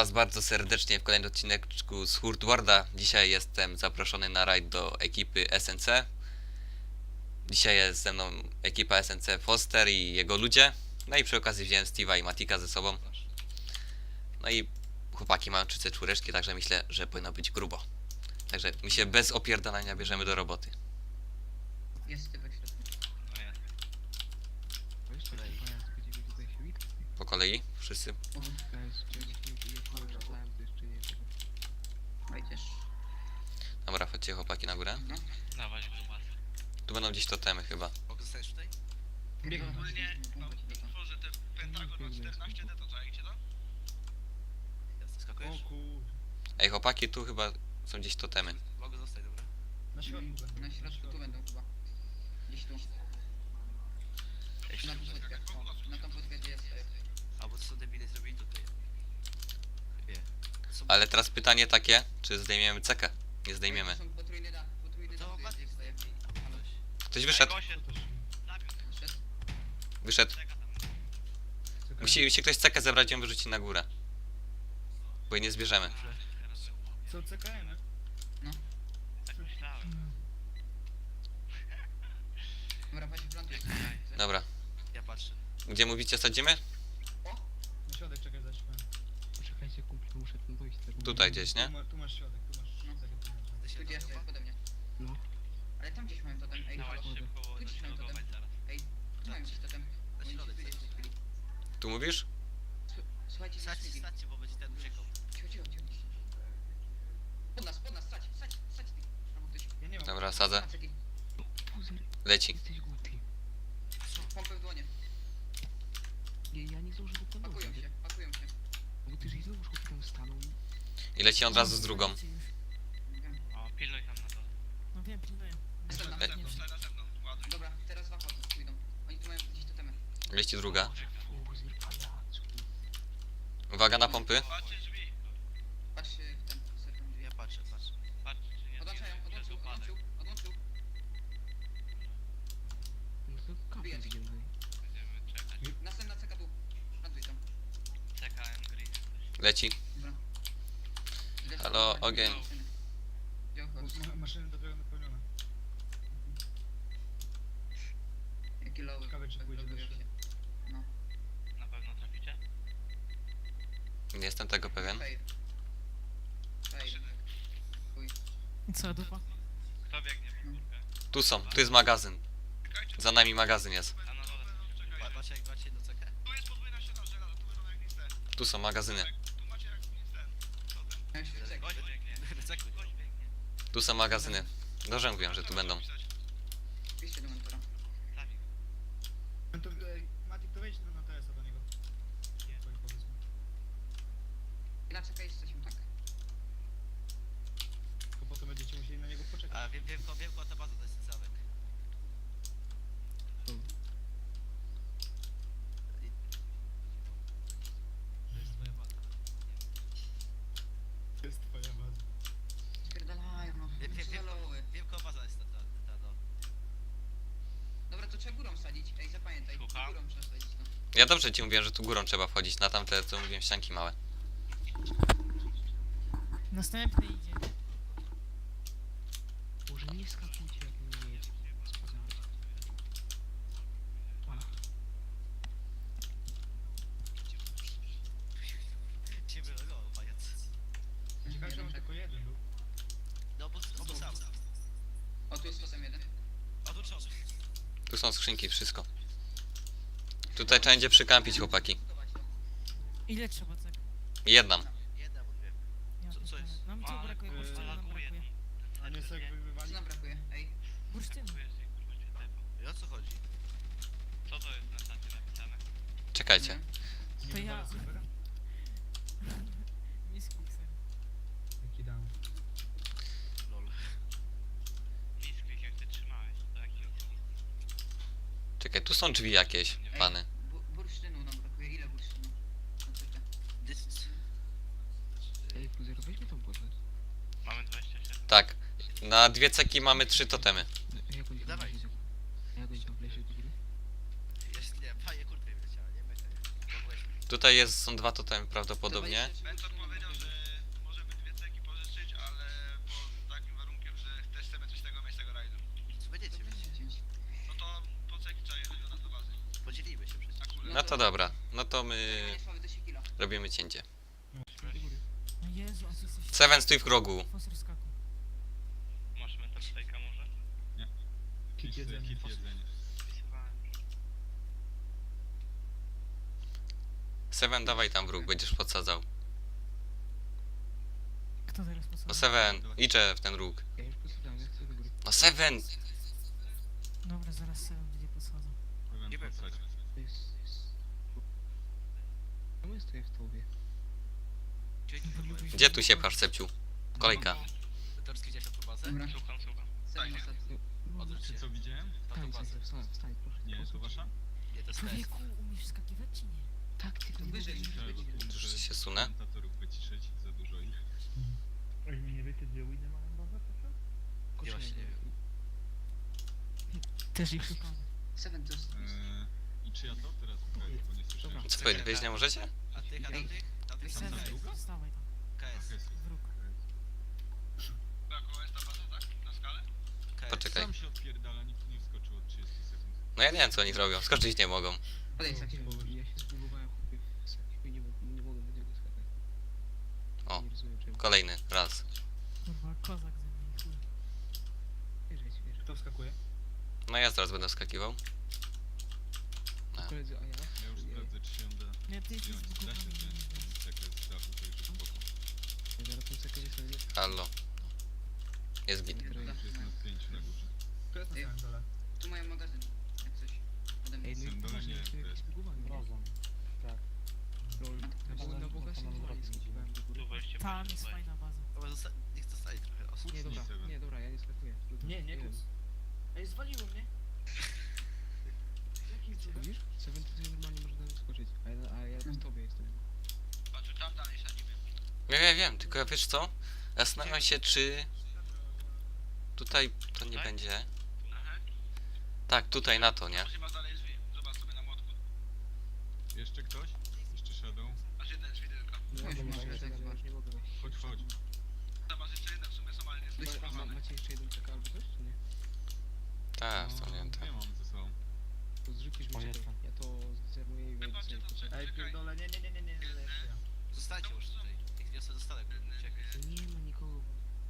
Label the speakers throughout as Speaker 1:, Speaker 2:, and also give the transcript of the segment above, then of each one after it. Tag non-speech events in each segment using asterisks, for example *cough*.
Speaker 1: Was bardzo serdecznie w kolejnym odcineczku z Hurtwarda. Dzisiaj jestem zaproszony na rajd do ekipy SNC. Dzisiaj jest ze mną ekipa SNC Foster i jego ludzie. No i przy okazji wziąłem Steve'a i Matika ze sobą. No i chłopaki mają 3 czwóreczki, także myślę, że powinno być grubo. Także my się bez opierdalania bierzemy do roboty.
Speaker 2: Jest.
Speaker 3: No?
Speaker 1: Po kolei, wszyscy.
Speaker 4: To jest czegoś nie jak mało czytałem, to jeszcze nie tego.
Speaker 2: Wejdziesz.
Speaker 1: Dobra, chodźcie chłopaki na górę.
Speaker 2: No.
Speaker 3: Grubas.
Speaker 1: Tu będą gdzieś totemy chyba.
Speaker 3: Mogę zostać tutaj?
Speaker 2: Biegam.
Speaker 5: Ogólnie, no, tworzę te Pentagon ma 14 D, to czajcie to?
Speaker 3: Jasne, skakujesz?
Speaker 1: Ej chłopaki, tu chyba są gdzieś totemy.
Speaker 3: Mogę zostać, dobra?
Speaker 5: Na środku będą.
Speaker 2: Na środku tu będą chyba. Gdzieś tu.
Speaker 3: Ja
Speaker 2: Na tą
Speaker 3: muszę-
Speaker 2: płytkę. O, Na tą płytkę gdzie jest.
Speaker 3: Albo co debile zrobili tutaj?
Speaker 1: Ale teraz pytanie takie, czy zdejmiemy cekę? Nie zdejmiemy.
Speaker 2: Są potrójny dach. Potrójny
Speaker 3: To
Speaker 2: dach tu jest,
Speaker 3: ładnie
Speaker 2: jak stoję.
Speaker 3: zdejmij.
Speaker 2: Halo.
Speaker 1: Ktoś wyszedł,
Speaker 2: Wyszedł?
Speaker 1: wyszedł. Musi, musi ktoś cekę zebrać i ją wyrzucić na górę. Bo jej nie zbierzemy.
Speaker 5: Co CKM?
Speaker 3: Tak myślałem.
Speaker 2: Dobra, weź plantuj.
Speaker 1: Dobra.
Speaker 3: Ja patrzę.
Speaker 1: Gdzie mówicie sadzimy? Tutaj gdzieś, nie?
Speaker 5: Tu, ma, tu masz środek, tu masz
Speaker 2: No.
Speaker 5: środek.
Speaker 3: Ty się
Speaker 2: Tu gdzie jest,
Speaker 3: tam
Speaker 2: pode mnie.
Speaker 4: No.
Speaker 2: Ale tam gdzieś mają totem. Ej, halo.
Speaker 3: Dawać szybko,
Speaker 2: Tu
Speaker 3: nie
Speaker 2: gdzieś mają totem.
Speaker 3: logować zaraz.
Speaker 2: Ej, tu mają gdzieś totem.
Speaker 3: Na
Speaker 2: Oni
Speaker 3: środek
Speaker 2: tu gdzieś
Speaker 3: zaraz.
Speaker 2: byli.
Speaker 1: Tu mówisz?
Speaker 2: Słu- Słuchajcie,
Speaker 3: Stać,
Speaker 2: zaczęli.
Speaker 3: staćcie, bo będzie ten uciekał.
Speaker 2: Cicho, cicho, cicho. Pod nas, pod nas, stać, stać, stać ty. Albo ktoś.
Speaker 5: Ja nie mam.
Speaker 1: Dobra, sadzę.
Speaker 2: Maceki.
Speaker 4: Puzer,
Speaker 1: Leci.
Speaker 4: jesteś głupi.
Speaker 2: Pompę w dłonie.
Speaker 4: Nie, ja nie zdążę do i...
Speaker 1: Leci od razu z drugą.
Speaker 2: Wiem.
Speaker 3: O, pilnuj tam na dole.
Speaker 6: No wiem, pilnuję.
Speaker 5: Wstać na.
Speaker 2: Dobra, teraz dwa chodzą, pójdą. Oni tu mają gdzieś totemy.
Speaker 1: Leci druga
Speaker 4: pajacu.
Speaker 1: Uwaga na pompy.
Speaker 5: Patrzcie drzwi.
Speaker 2: Patrz się w ten serwer.
Speaker 3: Ja patrzę, patrzę. Patrzcie, czy nie
Speaker 2: Odłączają,
Speaker 3: zginę przez
Speaker 2: odłączył,
Speaker 3: upadek.
Speaker 2: odłączył, odłączył.
Speaker 4: No to kapel
Speaker 2: Wyjedź.
Speaker 4: zgięty.
Speaker 3: Będziemy czekać.
Speaker 2: Następna ceka tu. Plantuj tam.
Speaker 3: CKM Green.
Speaker 1: Leci.
Speaker 2: Dobra. Źle
Speaker 1: Halo, ogień.
Speaker 5: Maszyny dopiero napełnione.
Speaker 2: Jakie lowy.
Speaker 5: Ciekawe, czy pójdzie deszcz.
Speaker 2: się. No.
Speaker 3: Na pewno traficie?
Speaker 1: Nie jestem tego pewien.
Speaker 2: Fail. Fail. Chuj.
Speaker 6: I co, dupa?
Speaker 3: Kto biegnie po górkę?
Speaker 1: Tu są, tu jest magazyn. Za nami magazyn jest.
Speaker 3: A na dole. Macie, macie do CK?
Speaker 5: Jest podwójna. Tu
Speaker 1: są magazyny.
Speaker 5: Tu macie jak nic ten. Totem.
Speaker 2: Ja się cek.
Speaker 3: Gość biegnie. Cekuj. Gość biegnie.
Speaker 1: Tu są magazyny. Dobrze mówiłem, że tu będą.
Speaker 2: Piszcie do mentora.
Speaker 3: Trafi.
Speaker 5: No to, ej, Matik, to wejdź na, na TS-a do niego. Nie, to powiedzmy.
Speaker 2: I na ceka jesteśmy, tak?
Speaker 5: Tylko potem będziecie musieli na niego poczekać.
Speaker 3: A wiem, wiem, wiem, ta baza to jest ten zamek. To jest twoja baza.
Speaker 5: To jest twoja baza.
Speaker 2: Spierdalają, no.
Speaker 3: Wiem, wiem,
Speaker 2: Co za
Speaker 3: wiem,
Speaker 2: lowy.
Speaker 3: wiem, kogo baza jest ta, ta, ta, no.
Speaker 2: Dobra, to trzeba górą sadzić. Ej, zapamiętaj.
Speaker 3: Słucham?
Speaker 2: Górą trzeba sadzić, no.
Speaker 1: Ja dobrze ci mówiłem, że tu górą trzeba wchodzić. Na tamte, co mówiłem, ścianki małe.
Speaker 6: Następny idzie.
Speaker 4: Może nie skakujcie, jak nie wiecie. Spadać. A,
Speaker 3: Cię wylogował, pajac.
Speaker 5: Ciekawe, że mam tylko jeden był.
Speaker 3: No, bo, bo sam.
Speaker 2: O, tu jest totem jeden.
Speaker 3: Oduczony.
Speaker 1: Tu są skrzynki, wszystko. Tutaj trzeba będzie przykampić, chłopaki.
Speaker 6: Ile trzeba cek?
Speaker 1: Jedna.
Speaker 3: Jedna, bo dwie.
Speaker 6: Ja
Speaker 3: Co- co
Speaker 6: pierdolę.
Speaker 3: jest?
Speaker 6: Nam tu
Speaker 3: A,
Speaker 6: brakuje,
Speaker 5: yy,
Speaker 6: bursztynu nam brakuje.
Speaker 5: A nie.
Speaker 2: Co nam brakuje? Ej,
Speaker 6: Bursztynu.
Speaker 3: I o co chodzi? Co to jest na czacie napisane?
Speaker 1: Czekajcie.
Speaker 6: To ja. *laughs*
Speaker 5: wywala serwera?
Speaker 6: Nie z kuksem.
Speaker 5: Jaki down.
Speaker 3: Lol. Misklik jak ty trzymałeś, to jaki
Speaker 1: Czekaj, tu są drzwi jakieś, pany.
Speaker 2: bu bursztynu nam brakuje. Ile bursztynu? Na ceka.
Speaker 3: Dys...
Speaker 4: ej, Puzer, weźmy tą.
Speaker 3: Mamy 27.
Speaker 1: Tak. Na dwie ceki mamy trzy totemy.
Speaker 4: A Jak oni tam
Speaker 3: Dawaj.
Speaker 4: wlezie? A Jak oni tam wlezie do góry?
Speaker 3: Jest, nie, panie kurwa wyleciała, nie? Meka, nie. Mogłeś.
Speaker 1: Tutaj jest, są dwa totemy prawdopodobnie.
Speaker 5: Mentor
Speaker 2: nam
Speaker 1: To dobra, no to my robimy cięcie.
Speaker 6: No Jezu, a ty jesteś...
Speaker 1: Seven, stój w rogu.
Speaker 6: Foster skaku.
Speaker 7: Masz mental steaka może?
Speaker 5: Kit.
Speaker 7: Wpisywałem.
Speaker 1: Seven, dawaj tam w róg, będziesz podsadzał.
Speaker 6: Kto teraz
Speaker 1: No? Seven, idzie w ten róg.
Speaker 4: Ja już posłuchałem.
Speaker 1: No Seven!
Speaker 6: Dobra, zaraz Seven będzie posadzał.
Speaker 8: Powiem
Speaker 7: Nie
Speaker 8: podstać.
Speaker 4: To jest... jest... Czemu jest tutaj w tobie?
Speaker 1: Gdzie tu się pasz, Sepciu? Kolejka.
Speaker 7: Torski gdzieś na bazę?
Speaker 2: Dobra.
Speaker 7: Słucham, słucham. Odwróć się.
Speaker 8: co widziałem?
Speaker 7: To
Speaker 4: Wstań,
Speaker 7: to bazę.
Speaker 4: wstań, wstań, wstań, proszę.
Speaker 8: Nie, to wasza?
Speaker 7: Nie, to jest test.
Speaker 6: Człowieku, umiesz skakiwać czy nie?
Speaker 4: Tak, tylko nie
Speaker 2: Wyżej.
Speaker 8: muszę
Speaker 1: się sunę.
Speaker 8: komentatorów wyciszyć, za dużo ich.
Speaker 5: Ej, nie wiecie, gdzie mają bazę, proszę?
Speaker 7: Nie, właśnie nie wiem.
Speaker 6: Też ich szukamy.
Speaker 2: Seven.
Speaker 8: Eee, I czy ja to teraz mówię, bo nie słyszałem.
Speaker 1: Co wy, wyjść nie możecie?
Speaker 7: A tych, a tamtych? Tamtych
Speaker 2: Tam
Speaker 6: stawaj tam,
Speaker 7: KS.
Speaker 8: jest.
Speaker 6: w róg.
Speaker 7: jest ta baza, tak? Na skalę? KS.
Speaker 1: Poczekaj.
Speaker 8: Sam się odpierdala, nikt nie wskoczył od 30 sekund.
Speaker 1: No ja nie wiem co oni robią, skoczyć nie mogą.
Speaker 2: Podejdź
Speaker 4: No,
Speaker 2: tak.
Speaker 4: Ja się zbudowałem chłopie i nie, mogę- nie mogę do niego skakać.
Speaker 1: O.
Speaker 4: Nie rozumiem czemu.
Speaker 1: Kolejny, raz.
Speaker 6: Kurwa, kozak ze mnie, chuj.
Speaker 4: Wierzę ci, wierzę.
Speaker 5: Kto wskakuje?
Speaker 1: No ja zaraz będę skakiwał.
Speaker 4: Koledzy, a ja?
Speaker 8: Ja już sprawdzę, czy się da
Speaker 6: Nie, ty jesteś
Speaker 8: zdjąć. Da się z dachu, spoko.
Speaker 4: Ja.
Speaker 1: Halo. Jest git.
Speaker 8: Już jest na górze.
Speaker 5: Jest na
Speaker 2: Ej.
Speaker 5: samym dole?
Speaker 2: Tu mają magazyn. Jak coś. Ode mnie.
Speaker 4: Ej, no i
Speaker 8: Symbole
Speaker 4: poważnie,
Speaker 8: nie,
Speaker 4: to
Speaker 8: to
Speaker 4: jakieś
Speaker 8: jest-.
Speaker 5: Tak.
Speaker 4: Lol, na, na Boga się normalnie skakałem do góry.
Speaker 7: Tu wejście
Speaker 6: Tam jest fajna baza.
Speaker 7: Dobra, zosta- niech zostali trochę osób.
Speaker 4: Nie, dobra, nie, dobra, ja nie skakuję.
Speaker 5: Nie, nie kus. Ej, zwaliło mnie.
Speaker 4: Widzisz? Seven to tutaj normalnie można tam skoczyć, a ja, a ja z tobie jestem.
Speaker 7: Patrz, tam dalej sadzimy.
Speaker 1: Wiem, wiem, wiem, tylko wiesz co? Zastanawiam się czy... Tutaj to nie
Speaker 7: Tutaj?
Speaker 1: będzie.
Speaker 7: Aha.
Speaker 1: Tak, tutaj na to, nie?
Speaker 7: Chyba dalej drzwi. Zobacz sobie na młotku.
Speaker 8: Jeszcze ktoś? Jeszcze Shadow?
Speaker 7: Aż jedne drzwi tylko.
Speaker 4: No,
Speaker 2: Chodź,
Speaker 4: ja
Speaker 2: masz,
Speaker 4: nie,
Speaker 2: ja tak
Speaker 4: ja
Speaker 2: zobacz.
Speaker 4: nie mogę wejść.
Speaker 8: Chodź, chodź.
Speaker 7: Zobacz, jeszcze jedne w sumie są, ale nie są
Speaker 4: Ma,
Speaker 7: sprawdzone.
Speaker 4: macie jeszcze jeden czeka albo coś, czy nie?
Speaker 1: Tak,
Speaker 8: No,
Speaker 1: wspomniałem
Speaker 8: Dwie mam ze sobą.
Speaker 4: To zrzucisz mi czekaj. Ja to zermuję i
Speaker 7: Wybaczcie, to
Speaker 4: poczekaj.
Speaker 5: Ej, pierdolę, nie, nie, nie, nie, nie, nie, nie.
Speaker 7: Zostańcie już tutaj. Niech wniosę zostanę, czekaj.
Speaker 4: Nie ma nikogo.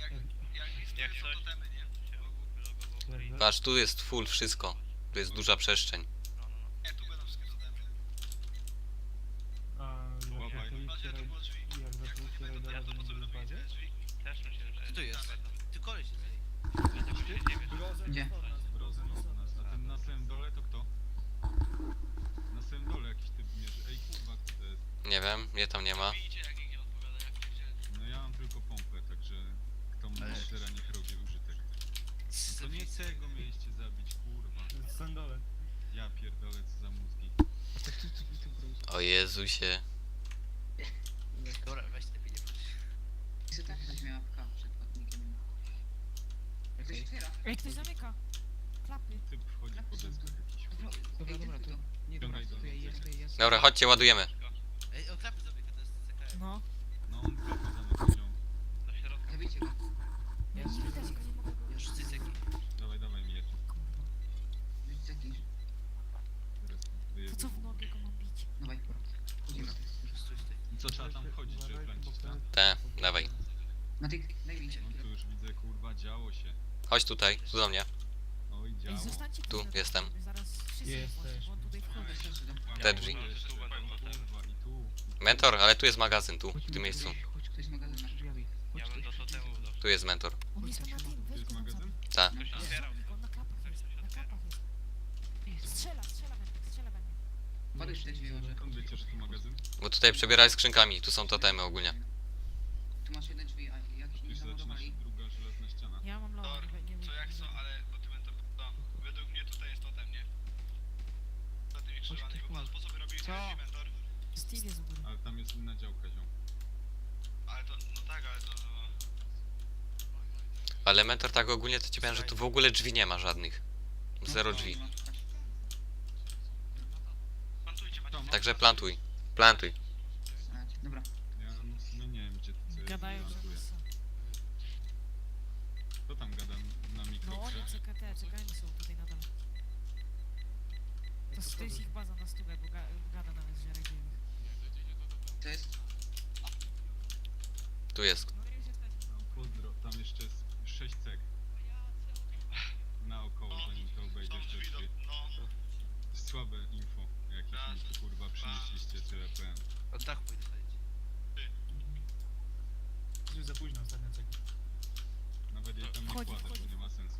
Speaker 7: Jak, jak, jak coś? totemy, nie?
Speaker 1: Patrz, tu jest full wszystko. Tu jest duża przestrzeń.
Speaker 7: No, no, no. Nie, tu będą wszystkie totemy.
Speaker 5: A,
Speaker 8: Łapaj.
Speaker 7: Patrz, tu było drzwi.
Speaker 5: jak zaczęliście
Speaker 7: Ja to po co
Speaker 5: rajdować
Speaker 7: robili te drzwi? Też myślę, że... Kto tu jest? Ty koleś jest
Speaker 2: Gdzie?
Speaker 8: Rozen od nas. A ten na samym dole to kto? Na samym dole jakiś typ mierzy. Ej kurwa, kto to jest?
Speaker 1: Nie wiem, mnie tam nie ma.
Speaker 8: No ja mam tylko pompę, także kto ma
Speaker 7: Ale-
Speaker 8: teraz niech robi użytek. No to nie chcę go mieliście zabić, kurwa.
Speaker 5: Sam dole.
Speaker 8: Ja pierdolę co za mózgi.
Speaker 1: O Jezusie.
Speaker 7: Dobra, weź lepiej nie patrz.
Speaker 2: Chcę tak, coś miała w K przed to się otwiera?
Speaker 6: Ej, ktoś zamyka. Klapy.
Speaker 8: Typ wchodzi po deskach jakiś.
Speaker 4: Dobra, dobra, to...
Speaker 2: tu.
Speaker 4: Nie, dobra, to ja ja jestem.
Speaker 1: Dobra, chodźcie, ładujemy.
Speaker 7: Ej, o klapy zamyka, to jest CKM.
Speaker 6: No.
Speaker 8: No on klapę zamyka wziął.
Speaker 7: Do środka.
Speaker 2: Zabijcie go.
Speaker 6: Ja nie widać go, nie mogę go...
Speaker 7: Już cyceki.
Speaker 8: Dawaj, dawaj mi jeszcze.
Speaker 2: Rzuć jakiś.
Speaker 8: Teraz
Speaker 6: To
Speaker 8: wyjebię.
Speaker 6: co w nogę go mam bić?
Speaker 2: Dawaj. Idziemy.
Speaker 7: Stój, stój.
Speaker 8: I co trzeba tam wchodzić, żeby kręcić, tak?
Speaker 1: Te, dawaj.
Speaker 2: Matyk, daj mi się.
Speaker 8: No tu już widzę, kurwa, działo się.
Speaker 1: Chodź tutaj, tu do mnie.
Speaker 8: Oj,
Speaker 6: Ej,
Speaker 8: działo.
Speaker 6: zostańcie
Speaker 1: Tu, jestem.
Speaker 6: Zaraz wszyscy
Speaker 5: Jesteś.
Speaker 6: bo on tutaj wchodzi.
Speaker 1: Te drzwi.
Speaker 8: Kurwa.
Speaker 1: Mentor, ale tu jest magazyn, tu, w tym miejscu.
Speaker 4: Chodź,
Speaker 2: Ktoś magazyn ma.
Speaker 4: chodź drzwiami. Chodź,
Speaker 7: Ja bym do
Speaker 4: chodź,
Speaker 7: totemu do...
Speaker 1: Tu jest mentor.
Speaker 6: On jest na tym, weź
Speaker 8: jest
Speaker 6: go tam
Speaker 8: magazyn?
Speaker 6: zabij.
Speaker 1: Tak.
Speaker 7: Ktoś otwierał.
Speaker 6: On na klapach jest, na klapach jest. Strzela, strzela we mnie, strzela we mnie.
Speaker 2: Drzwi może.
Speaker 8: Skąd wiecie, że tu magazyn?
Speaker 1: Bo tutaj przebieraj skrzynkami, tu są totemy ogólnie.
Speaker 2: Tu masz jedne drzwi, a nie
Speaker 8: druga żelazna ściana.
Speaker 6: Ja mam loa, nie, nie,
Speaker 7: Co jak co, ale o tym to... No, według mnie tutaj jest totem, nie? Za tymi krzyżami, bo pan sposób robił
Speaker 6: Co?
Speaker 7: mentor.
Speaker 6: Steve jest u góry.
Speaker 8: Ale tam jest inna działka, ziom.
Speaker 7: Ale to, no tak, ale to...
Speaker 1: Ale mentor tak ogólnie to ci powiem, że tu w ogóle drzwi nie ma żadnych. Zero drzwi.
Speaker 7: Plantujcie, macie...
Speaker 1: Także plantuj. Plantuj.
Speaker 2: Dobra.
Speaker 8: Ja no, nie wiem, gdzie jest.
Speaker 6: Gadają, że nas są.
Speaker 8: Kto tam gada na?
Speaker 6: No oni
Speaker 8: czy-
Speaker 6: CKT, czekajmy są tutaj na dole. To, to jest ich baza na stówę, bo ga, gada nawet, że ich.
Speaker 2: To jest...
Speaker 1: Tu jest.
Speaker 6: No.
Speaker 8: No, pozdro, tam jeszcze jest 6 cek. Naokoło, zanim to obejdziesz te
Speaker 7: drzwi no.
Speaker 8: Słabe info, jakieś mi tu kurwa przynieśliście, tyle powiem.
Speaker 2: Od dachu pójdę sadzić.
Speaker 5: Już za późno, ostatnia ceka.
Speaker 8: Nawet jej tam nie
Speaker 6: Wchodzi,
Speaker 8: kładę,
Speaker 6: wchodzi.
Speaker 8: bo nie ma sensu.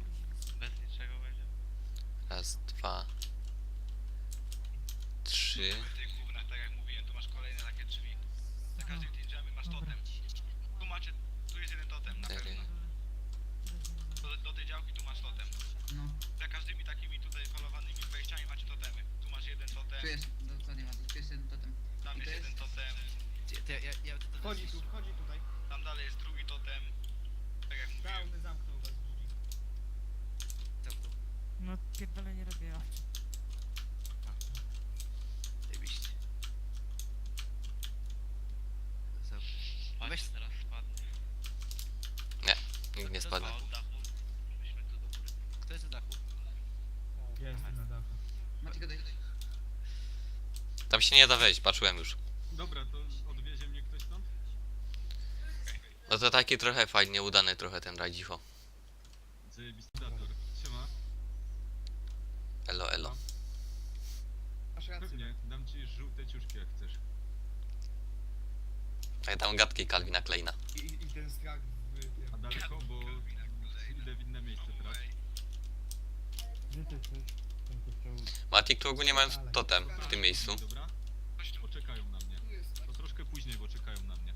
Speaker 7: Bez niczego będzie.
Speaker 1: Raz, dwa, trzy.
Speaker 7: W tych gównach, tak jak mówiłem, tu masz kolejne takie drzwi. Na każdej tej drzwi masz
Speaker 6: Dobra.
Speaker 7: totem. Tu macie... Tu jest jeden totem, na
Speaker 1: Cztery.
Speaker 7: pewno. Do, do tej działki tu masz totem.
Speaker 2: No.
Speaker 7: Za każdymi takimi tutaj falowanymi wejściami macie totemy. Tu masz jeden totem,
Speaker 2: Tu jest, dokładnie Mati, tu jest jeden totem.
Speaker 7: tam jest
Speaker 2: to jest-
Speaker 7: jeden totem,
Speaker 2: Ja, ja, ja to
Speaker 5: Wchodzi tu, wchodzi tutaj.
Speaker 7: tam dalej jest drugi totem. Tak jak mówiłem.
Speaker 5: Downy zamknął was drzwi.
Speaker 6: No pierdolenie robię, ja.
Speaker 7: Weź teraz spadnie.
Speaker 1: Nikt nie spadnie.
Speaker 2: Kto jest na dachu?
Speaker 5: Ja jestem na dachu.
Speaker 1: Tam się nie da wejść, patrzyłem już.
Speaker 8: Dobra, to odwiezie mnie ktoś stąd?
Speaker 1: No to taki trochę fajnie udany trochę ten rajdzicho. A ja tam gadki Kalwina Kleina.
Speaker 5: I, I ten strach w tym.
Speaker 8: A daleko, bo idę w inne miejsce teraz.
Speaker 1: Matik tu ogólnie mają totem w tym miejscu.
Speaker 8: Dobra? Poczekają na mnie. To troszkę później, bo czekają na mnie.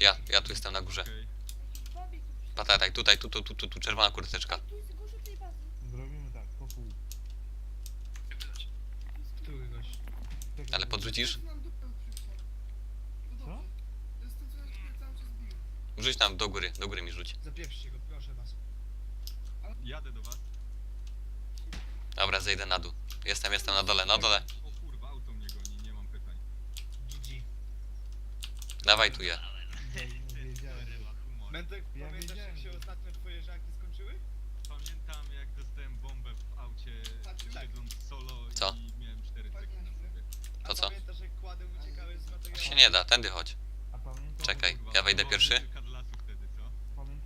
Speaker 1: Ja, ja tu jestem na górze.
Speaker 8: Okej.
Speaker 1: Patataj, tutaj, tu, tu, tu, tu, tu, czerwona kurteczka.
Speaker 9: Zrobimy tak, po pół.
Speaker 5: Który gość?
Speaker 9: Czekaj,
Speaker 1: Ale podrzucisz?
Speaker 9: Co?
Speaker 1: Rzuć tam do góry, do góry mi rzuć.
Speaker 5: Zapieprzcie go, proszę was.
Speaker 8: Jadę do was.
Speaker 1: Dobra, zejdę na dół. Jestem, jestem na dole, na dole.
Speaker 8: O kurwa, auto mnie goni, nie mam pytań.
Speaker 5: GG.
Speaker 1: Dawaj tu je.
Speaker 9: Wiedziałem.
Speaker 5: Mentek,
Speaker 9: Ja
Speaker 5: pamiętasz jak
Speaker 9: wiedziałem.
Speaker 5: się ostatnio twoje żarty skończyły?
Speaker 8: Pamiętam jak dostałem bombę w aucie
Speaker 5: Tak.
Speaker 8: siedząc solo
Speaker 1: Co?
Speaker 8: i miałem 4 ceki na sobie.
Speaker 5: A
Speaker 1: To co?
Speaker 5: pamiętasz jak kładem uciekałeś z materiału?
Speaker 1: Się nie da, tędy chodź.
Speaker 9: A pamiętasz?
Speaker 1: Czekaj,
Speaker 8: Kurwa,
Speaker 1: ja wejdę
Speaker 8: było
Speaker 1: pierwszy?
Speaker 8: kilka lasu wtedy, co?
Speaker 9: Pamiętasz,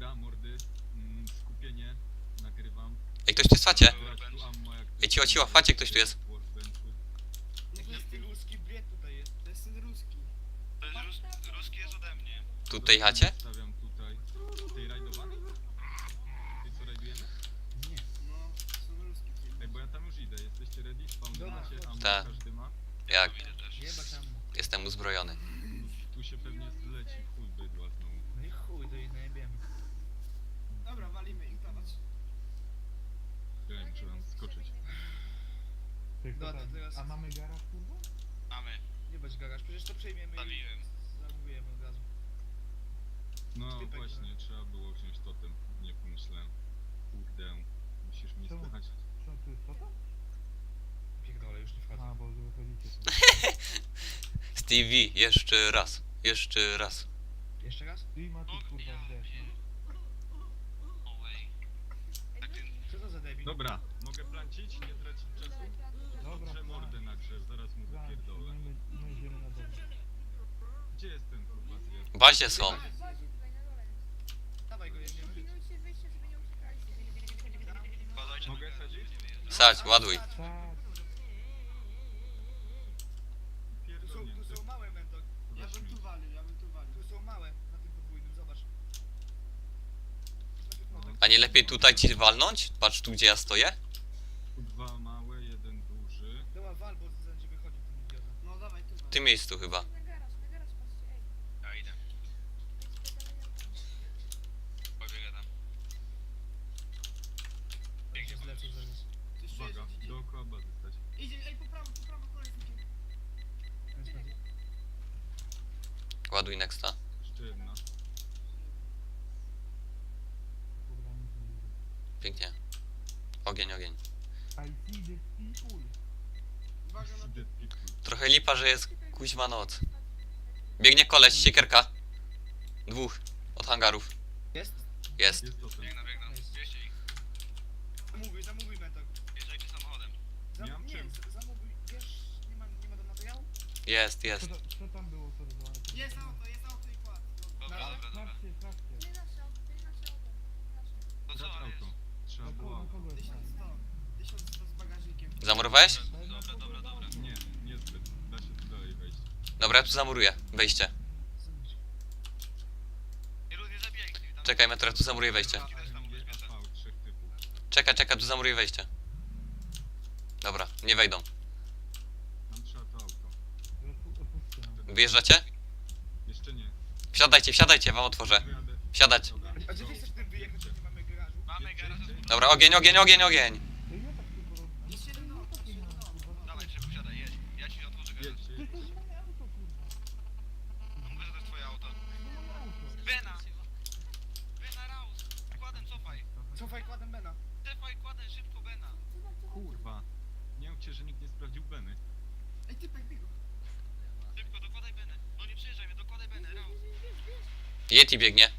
Speaker 9: Dobra,
Speaker 8: mordy. Mm, skupienie. Nagrywam.
Speaker 1: Ej, ktoś tu jest w
Speaker 8: jak
Speaker 1: Ej, cicho, cicho, w facie ktoś tu jest.
Speaker 8: Workbenchu.
Speaker 5: Jakiś ty ruski brzeg tutaj jest. To jest ten ruski.
Speaker 7: To jest rus, ruski jest ode mnie.
Speaker 1: Tu tej chacie?
Speaker 8: Stawiam tutaj. Tej rajdowanej? Tej co rajdujemy?
Speaker 5: Nie. No, są ruski.
Speaker 8: Ej, bo ja tam już idę. Jesteście ready? Spawny
Speaker 5: Dobra,
Speaker 8: macie? Ammo
Speaker 1: Tak.
Speaker 8: każdy ma?
Speaker 1: Jak?
Speaker 7: Idę też.
Speaker 5: Jebać.
Speaker 1: Jestem uzbrojony.
Speaker 8: Tu się pewnie zleci chuj bydła znowu.
Speaker 5: No i chuj, to jej najebiemy. Dobra, walimy ich dawać.
Speaker 8: Ja muszę tam skoczyć.
Speaker 9: Ty, kto
Speaker 5: Dobra,
Speaker 9: tam-
Speaker 5: teraz-
Speaker 9: A mamy garaż kurwa?
Speaker 7: Mamy.
Speaker 5: Nie bądź garaż, przecież to przejmiemy i
Speaker 7: Stawiłem.
Speaker 5: zamówiłem od razu.
Speaker 8: No
Speaker 5: Typek,
Speaker 8: właśnie, trzeba było wziąć totem. Nie pomyślałem. Kurde. Musisz mnie
Speaker 9: Czemu?
Speaker 8: słychać.
Speaker 9: Co, tu jest co tam?
Speaker 5: Pierdolę, już nie wchodzę.
Speaker 9: A, bo że wychodzicie. *laughs*
Speaker 1: Stevie, jeszcze raz. Jeszcze raz.
Speaker 5: Jeszcze raz?
Speaker 9: Ty kurwa w deszcz.
Speaker 7: Owej. Tak.
Speaker 5: Co to za debil?
Speaker 8: Dobra, plancić? Nie tracić czasu?
Speaker 9: Dobra,
Speaker 8: Dobrze mordę na grzew, zaraz mu
Speaker 9: Plan,
Speaker 8: wypierdolę.
Speaker 9: my, my idziemy na dole.
Speaker 8: Gdzie jest ten kurwa zjazd?
Speaker 1: W bazie są.
Speaker 5: Dawaj go, jedziemy.
Speaker 8: Mogę sadzić?
Speaker 1: ładuj.
Speaker 9: Tak,
Speaker 5: Tu są,
Speaker 8: Pierdolnięty.
Speaker 5: tu są małe.
Speaker 8: Ja bym tu
Speaker 5: walił, ja bym tu walił. Tu są małe na tym podwójnym, zobacz.
Speaker 8: No.
Speaker 1: A nie lepiej tutaj ci walnąć? Patrz tu, gdzie ja stoję.
Speaker 8: Tu dwa małe, jeden duży.
Speaker 5: Dobra, wal, bo będzie wychodził ten idiota. No dawaj, tu
Speaker 1: W tym miejscu chyba.
Speaker 7: Ja idę. Pobiegę tam.
Speaker 1: Ładuj nexta.
Speaker 8: Jeszcze jedna.
Speaker 9: Kurwa, nic nie widzę.
Speaker 1: Pięknie. Ogień, ogień.
Speaker 9: I see the people.
Speaker 5: Uwaga na
Speaker 8: Dead people.
Speaker 1: Trochę lipa, że jest kuźma noc. Biegnie koleś, siekierka. Dwóch. Od hangarów.
Speaker 5: Jest?
Speaker 1: Jest.
Speaker 8: Jest.
Speaker 7: Biegną, biegną. Jeżdżajcie samochodem.
Speaker 5: Zam,
Speaker 8: Nie mam
Speaker 5: nie,
Speaker 8: czym.
Speaker 5: z- zamówił, wiesz, nie ma, nie ma do materiału?
Speaker 1: Jest,
Speaker 9: Co,
Speaker 1: jest.
Speaker 9: to, co tam było autoryzowane?
Speaker 5: Jest auto, jest auto i kład.
Speaker 7: Dobra, dobra, dobra.
Speaker 9: Sprawdźcie, sprawdźcie.
Speaker 7: To co
Speaker 8: Brat
Speaker 7: jest?
Speaker 8: auto. Trzeba
Speaker 9: Na
Speaker 8: było
Speaker 9: kogo, na
Speaker 8: auto.
Speaker 9: kogo jest
Speaker 5: 1100. 1100 z bagażnikiem.
Speaker 1: Zamurowałeś?
Speaker 7: Dobra, dobra, dobra.
Speaker 8: Nie, niezbyt. Da się tu dalej wejść.
Speaker 1: Dobra, ja tu zamuruję. Wejście. Czekaj, metro, ja tu zamuruję wejście. Czekaj, czekaj, tu zamuruję wejście. Dobra, nie wejdą. Wyjeżdżacie?
Speaker 8: Jeszcze nie.
Speaker 1: Wsiadajcie, wsiadajcie, wam otworzę. Wsiadać.
Speaker 8: Dobra,
Speaker 1: ogień, ogień, ogień, ogień.
Speaker 9: Ej, ja tak szybko robię.
Speaker 5: Jest jeden auto, jest jeden auto.
Speaker 7: Dawaj, szybko siadaj, jedź. Ja ci otworzę garaż.
Speaker 8: Jedźcie,
Speaker 9: To
Speaker 8: jedźcie.
Speaker 9: jest moje auto, kurwa.
Speaker 7: No mówię, że to jest twoje auto.
Speaker 9: To moje auto.
Speaker 7: Bena! Bena, raus! Kładem, cofaj.
Speaker 5: Cofaj kładem Bena.
Speaker 7: Cofaj, kładem, szybko, Bena.
Speaker 8: Kurwa. Nie mówcie, że nikt nie sprawdził Beny.
Speaker 5: Ej, typek, bigo.
Speaker 7: Szybko, dokładaj Benę. No nie przyjeżdżaj mnie, dokładaj Benę, raus.
Speaker 1: Yeti biegnie.